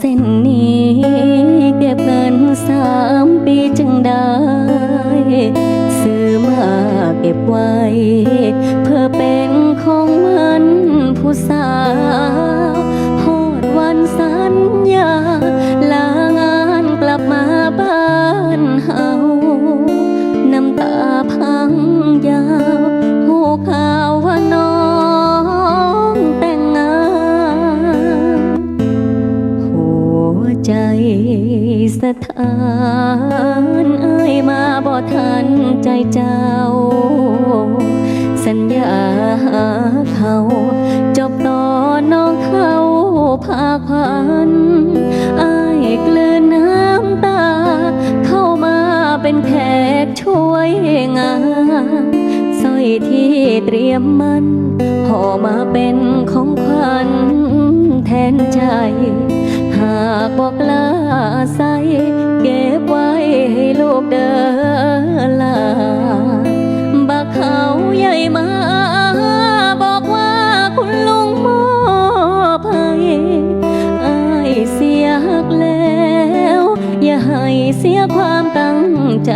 เส้นนี้เก็บเงินสามปีจึงได้ ซื้อมาเก็บไว้ ใจสถานเอ้ยมาบ่ทันใจเจ้า สัญญาหาเขา จบต่อน้องเขาพาควันอายกลืนน้ำตา เข้ามาเป็นแขกช่วยงานสร้อยที่เตรียมมันห่อมาเป็นของขวัญแทนใจ หากบอกลาใสเก็บไว้ให้ลูกเดินลาบักเขาใหญ่มา บอกว่าคุณลุงมอบให้อายเสียหักแล้ว อย่าให้เสียความตั้งใจ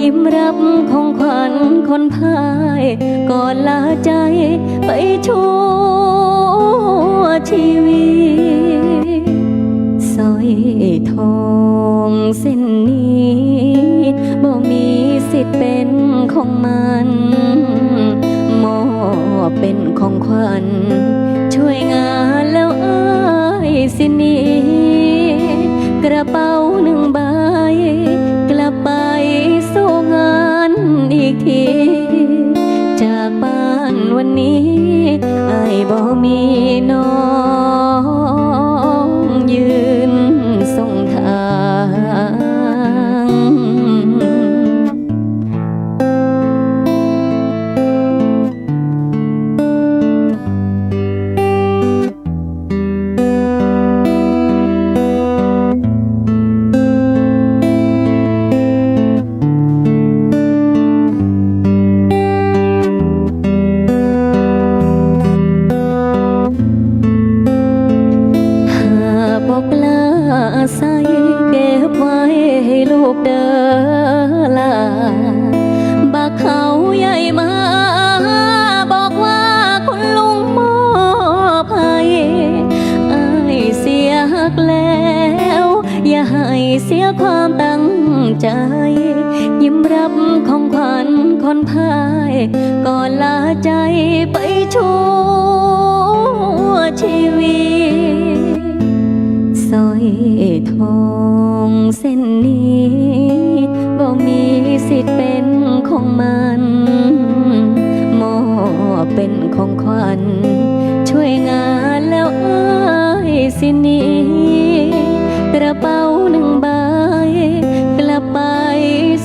ยิ้มรับของขวัญคนพายก่อนลาใจไปชั่วชีวิต ทองเส้นนี้บ่มีสิทธิ์เป็นของมันมอบเป็นของขวัญช่วยงานแล้วเอ้ยสินี้กระเป๋าหนึ่งใบกลับไปสู้งานอีกทีจากบ้านวันนี้ไอ้บ่มีน้องยืน ง ความตั้งใจ ยิ้มรับของขวัญคนพายก่อนลาใจไปชั่วชีวิตสร้อยทองเส้นนี้บ่มีสิทธิ์เป็นของมันมอบเป็นของขวัญช่วยงานแล้วอ้ยสินี้กระเป๋าหนึ่งใบ ไป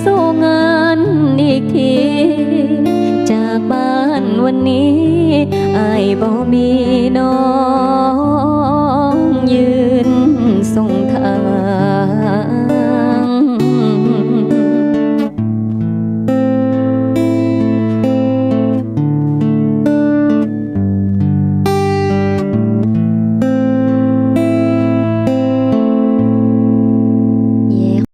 สู้งานอีกที จากบ้านวันนี้ ไอ้บ่มีน้อง